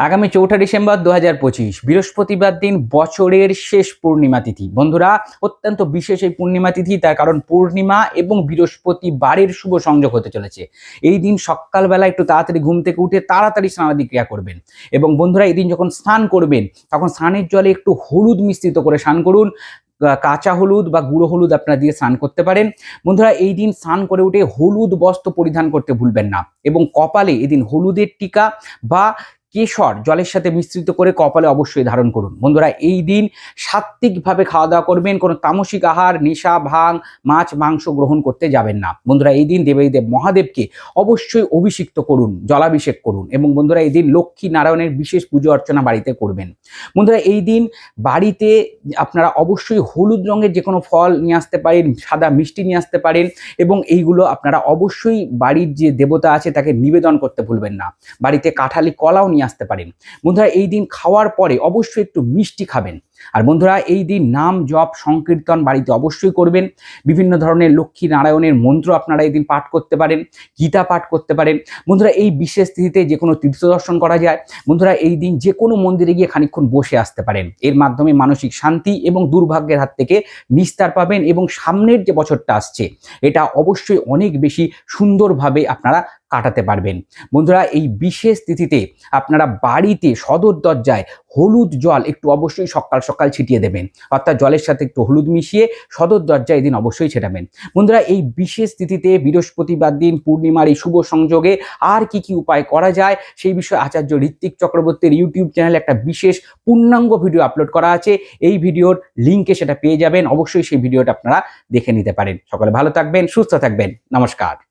আগামী চৌঠা ডিসেম্বর দু হাজার পঁচিশ, বৃহস্পতিবার দিন বছরের শেষ পূর্ণিমা তিথি। বন্ধুরা, অত্যন্ত বিশেষ এই পূর্ণিমা তিথি, তার কারণ পূর্ণিমা এবং বৃহস্পতিবারের শুভ সংযোগ হতে চলেছে। এই দিন সকালবেলা একটু তাড়াতাড়ি ঘুম থেকে উঠে তাড়াতাড়ি স্নানাদি ক্রিয়া করবেন। এবং বন্ধুরা, এই দিন যখন স্নান করবেন, তখন স্নানের জলে একটু হলুদ মিশ্রিত করে স্নান করুন। কাঁচা হলুদ বা গুঁড়ো হলুদ আপনারা দিয়ে স্নান করতে পারেন। বন্ধুরা, এই দিন স্নান করে উঠে হলুদ বস্ত্র পরিধান করতে ভুলবেন না। এবং কপালে এদিন হলুদের টিকা বা কেশর জলের সাথে মিশ্রিত করে কপালে অবশ্যই ধারণ করুন। বন্ধুরা, এই দিন সাত্ত্বিকভাবে খাওয়া দাওয়া করবেন, কোনো তামসিক আহার, নেশা, ভাং, মাছ, মাংস গ্রহণ করতে যাবেন না। বন্ধুরা, এই দিন দেবাদিদেব মহাদেবকে অবশ্যই অভিষিক্ত করুন, জলাভিষেক করুন এবং বন্ধুরা, এই দিন লক্ষ্মী নারায়ণের বিশেষ পুজো অর্চনা বাড়িতে করবেন। বন্ধুরা, এই দিন বাড়িতে আপনারা অবশ্যই হলুদ রঙের যে কোনো ফল নিয়ে আসতে পারেন, সাদা মিষ্টি নিয়ে আসতে পারেন এবং এইগুলো আপনারা অবশ্যই বাড়ির যে দেবতা আছে তাকে নিবেদন করতে ভুলবেন না। বাড়িতে কাঁঠালি কলাও নিয়ে আসতে পারেন। বন্ধুরা এই দিন খাওয়ার পরে অবশ্যই একটু মিষ্টি খাবেন। আর বন্ধুরা, এই দিন নাম জপ সংকীর্তন বাড়িতে অবশ্যই করবেন। বিভিন্ন ধরনের লক্ষ্মী নারায়ণের মন্ত্র আপনারা এই দিন পাঠ করতে পারেন, গীতা পাঠ করতে পারেন। বন্ধুরা, এই বিশেষ তিথিতে যে কোনো তীর্থ দর্শন করা যায়। বন্ধুরা, এই দিন যে কোনো মন্দিরে গিয়ে খানিক্ষণ বসে আসতে পারেন। এর মাধ্যমে মানসিক শান্তি এবং দুর্ভাগ্যের হাত থেকে নিস্তার পাবেন এবং সামনের যে বছরটা আসছে, এটা অবশ্যই অনেক বেশি সুন্দরভাবে আপনারা কাটাতে পারবেন। বন্ধুরা, এই বিশেষ তিথিতে আপনারা বাড়িতে সদর দরজায় হলুদ জল একটু অবশ্যই সকাল সকাল ছিটিয়ে দেবেন। অর্থাৎ জলের সাথে একটু হলুদ মিশিয়ে সদর দরজায় এদিন অবশ্যই ছেটাবেন। বন্ধুরা, এই বিশেষ তিথিতে বৃহস্পতিবার দিন পূর্ণিমার এই শুভ সংযোগে আর কি কি উপায় করা যায় সেই বিষয়ে আচার্য ঋত্বিক চক্রবর্তীর ইউটিউব চ্যানেলে একটা বিশেষ পূর্ণাঙ্গ ভিডিও আপলোড করা আছে। এই ভিডিওর লিঙ্কে সেটা পেয়ে যাবেন। অবশ্যই সেই ভিডিওটা আপনারা দেখে নিতে পারেন। সকলে ভালো থাকবেন, সুস্থ থাকবেন। নমস্কার।